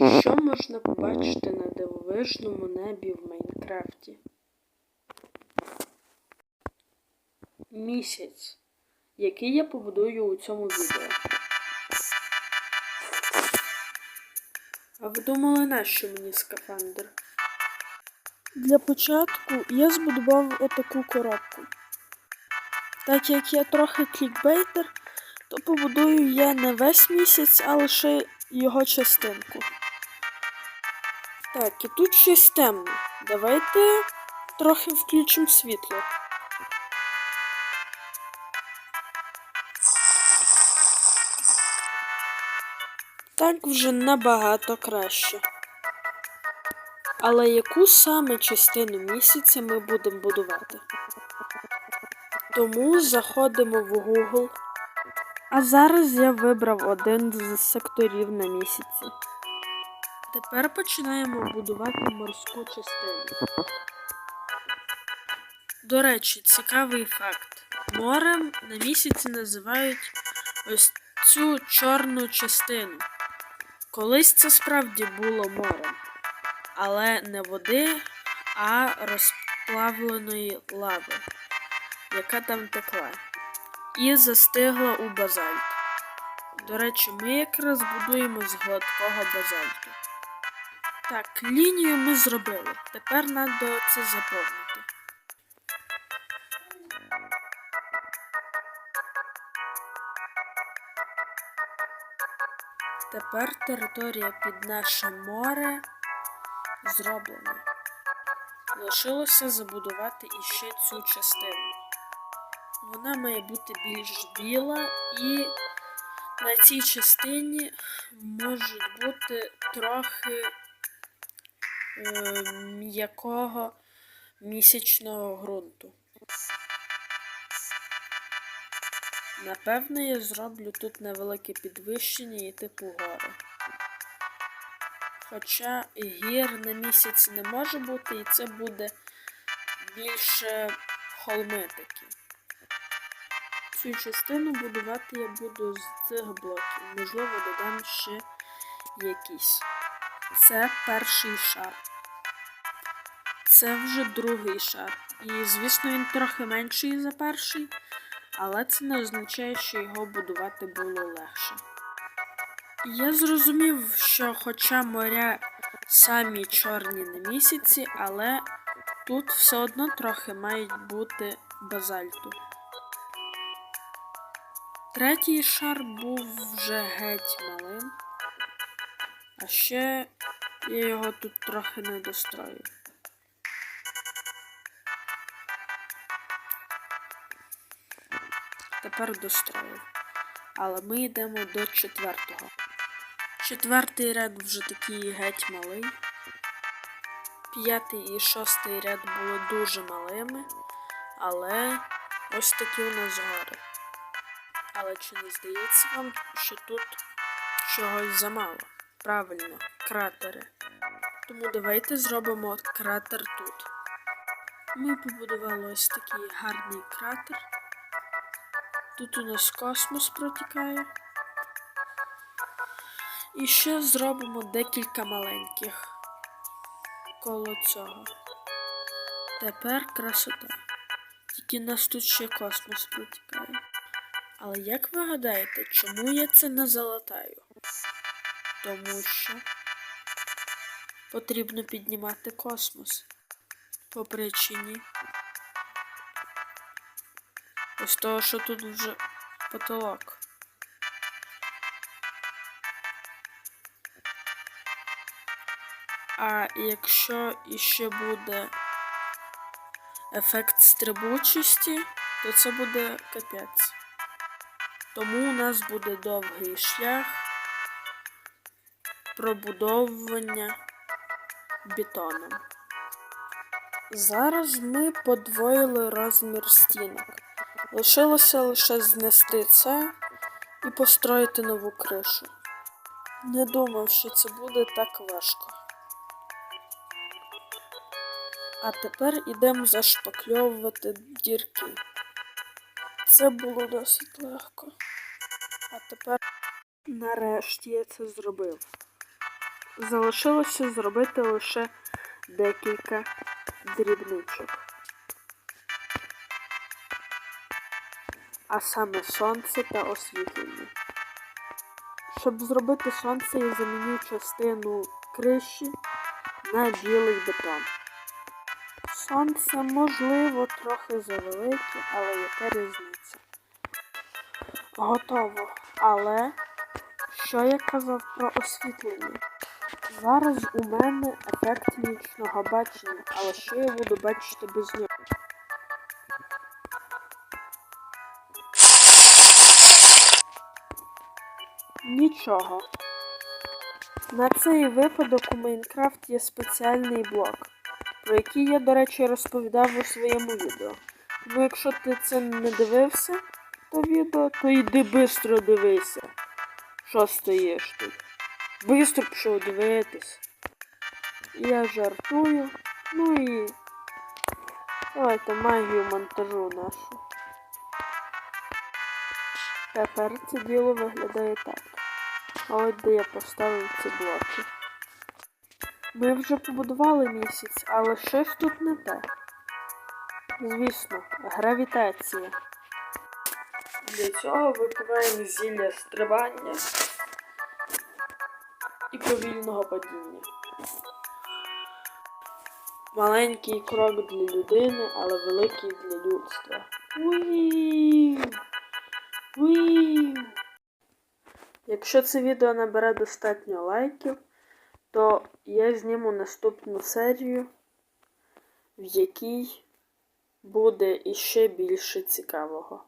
Що можна побачити на дивовижному небі в Майнкрафті? Місяць, який я побудую у цьому відео. А ви думали, нащо мені скафандр? Для початку я збудував отаку коробку. Так як я трохи клікбейтер, то побудую я не весь місяць, а лише його частинку. Так, і тут щось темне. Давайте трохи включимо світло. Так вже набагато краще. Але яку саме частину місяця ми будемо будувати? Тому заходимо в Google. А зараз я вибрав один з секторів на місяці. Тепер починаємо будувати морську частину. До речі, цікавий факт. Морем на місяці називають ось цю чорну частину. Колись це справді було морем, але не води, а розплавленої лави, яка там текла, і застигла у базальт. До речі, ми якраз будуємо з гладкого базальту. Так, лінію ми зробили. Тепер треба це заповнити. Тепер територія під наше море зроблена. Лишилося забудувати іще цю частину. Вона має бути більш біла і на цій частині можуть бути трохи м'якого місячного ґрунту. Напевно, я зроблю тут невелике підвищення і типу гори. Хоча гір на місяці не може бути, і це буде більше холми такі. Цю частину будувати я буду з цих блоків. Можливо, додам ще якісь. Це перший шар. Це вже другий шар. І, звісно, він трохи менший за перший, але це не означає, що його будувати було легше. Я зрозумів, що хоча моря самі чорні на місяці, але тут все одно трохи мають бути базальту. Третій шар був вже геть малим, а ще я його тут трохи не дострою. Тепер дострою. Але ми йдемо до четвертого. Четвертий ряд вже такий геть малий. П'ятий і шостий ряд були дуже малими, але ось такі у нас гори. Але чи не здається вам, що тут чогось замало? Правильно, кратери. Тому давайте зробимо кратер тут. Ми побудували ось такий гарний кратер. Тут у нас космос протікає. І ще зробимо декілька маленьких коло цього. Тепер красота. Тільки нас тут ще космос протікає. Але як ви гадаєте, чому я це не залатаю? Тому що потрібно піднімати космос по причині. Ось того, що тут вже потолок. А якщо іще буде ефект стрибучості, то це буде капець. Тому у нас буде довгий шлях пробудовування бетоном. Зараз ми подвоїли розмір стінок. Лишилося лише знести це і построїти нову кришу. Не думав, що це буде так важко. А тепер ідемо зашпакльовувати дірки. Це було досить легко. А тепер нарешті я це зробив. Залишилося зробити лише декілька дрібничок. А саме сонце та освітлення. Щоб зробити сонце, я заміню частину криші на білий бетон. Сонце, можливо, трохи завелике, але яка різниця? Готово. Але що я казав про освітлення? Зараз у мене ефект нічного бачення, але що я буду бачити без нього? Нічого. На цей випадок у Майнкрафт є спеціальний блок, про який я, до речі, розповідав у своєму відео. Тому якщо ти це не дивився, то відео, то йди бистро дивися. Що стоїш тут? Бистро пішов дивитись. Я жартую. Ну і. Давайте магію монтажу нашу. Тепер це діло виглядає так. А от де я поставив ці блоки. Ми вже побудували місяць, але щось тут не те. Звісно, гравітація. Для цього випиваємо зілля стрибання і повільного падіння. Маленький крок для людини, але великий для людства. Уїв! Уїв! Якщо це відео набере достатньо лайків, то я зніму наступну серію, в якій буде іще більше цікавого.